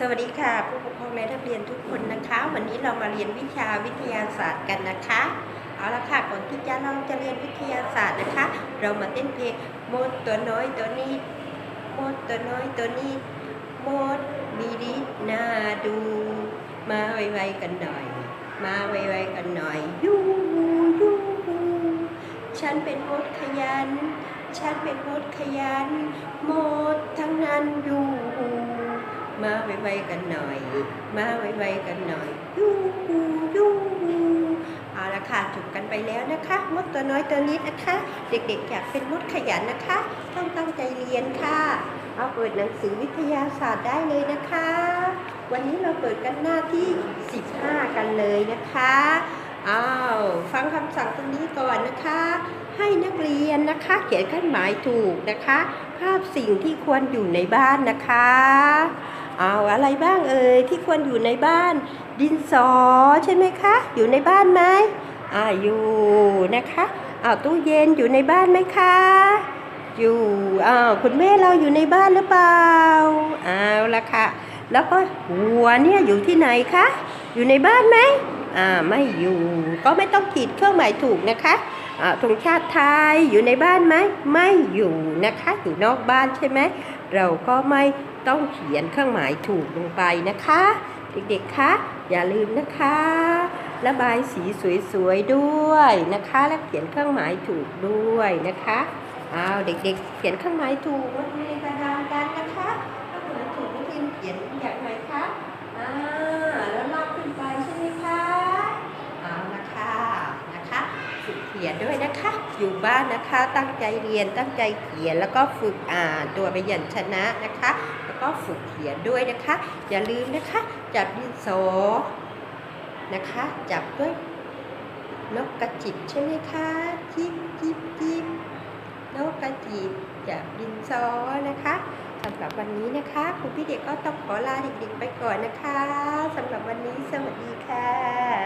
สวัสดีค่ะ ผู้ปกครองและนักเรียนทุกคนนะคะ วันนี้เรามาเรียนวิชาวิทยาศาสตร์กันนะคะ เอาละค่ะก่อนที่จะเราจะเรียนวิทยาศาสตร์นะคะ เรามาเต้นเพลงมดตัวน้อยตัวนี้มดตัวน้อยตัวนี้มดมีฤทธิ์น่าดู มาไวๆกันหน่อย มาไวๆกันหน่อยยูฮูยูฉันเป็นมดขยัน ฉันเป็นมดขยันหมดทั้งนั้นอยู่ มาไวๆกันหน่อย มาไวๆกันหน่อยยูฮูยูฮูเอาละค่ะจบกันไปแล้วนะคะมดตัวน้อยตัวนิดนะคะ เด็กๆอยากเป็นมดขยันนะคะ ต้องตั้งใจเรียนค่ะ เอาเปิดหนังสือวิทยาศาสตร์ได้เลยนะคะ วันนี้เราเปิดกันหน้าที่ 15 กันเลยนะคะอ้าวฟังคำสั่งตรงนี้ก่อนนะคะ ให้นักเรียนนะคะ เขียนเครื่องหมายถูกนะคะ ภาพสิ่งที่ควรอยู่ในบ้านนะคะ เอาอะไรบ้างเอ่ยที่ควรอยู่ในบ้าน ดินสอใช่ไหมคะ อยู่ในบ้านไหมอ่าอยู่นะคะอ้าวตู้เย็นอยู่ในบ้านไหมคะ อยู่อ้าวคุณแม่เราอยู่ในบ้านหรือเปล่าเอาละค่ะ แล้วก็หัวเนี่ยอยู่ที่ไหนคะ อยู่ในบ้านไหม ไม่อยู่ ก็ไม่ต้องขีดเครื่องหมายถูกนะคะธงชาติไทยอยู่ในบ้านไหมไม่อยู่นะคะอยู่นอกบ้านใช่ไหมเราก็ไม่ต้องเขียนเครื่องหมายถูกลงไปนะคะ เด็กๆคะอย่าลืมนะคะระบายสีสวยๆด้วยนะคะ และเขียนเครื่องหมายถูกด้วยนะคะอ้าวเด็กๆ เขียนเครื่องหมายถูกมาในกระดานกันนะคะเครื่องหมายถูกนักเรียนเขียนอย่างไรคะอ่าแล้วลากขึ้นไปใช่ไหมคะเอาละค่ะนะคะฝึกเขียนด้วยนะคะ อยู่บ้านนะคะ ตั้งใจเรียนตั้งใจเขียนแล้วก็ฝึกอ่านตัวพยัญชนะนะคะ แล้วก็ฝึกเขียนด้วยนะคะ อย่าลืมนะคะ จับดินสอนะคะ จับด้วยนกกระจิบใช่ไหมคะจิบจิบจิบนกกระจิบจับดินสอนะคะสำหรับวันนี้นะคะครูพี่เด็กก็ต้องขอลาเด็กๆไปก่อนนะคะสำหรับวันนี้สวัสดีค่ะ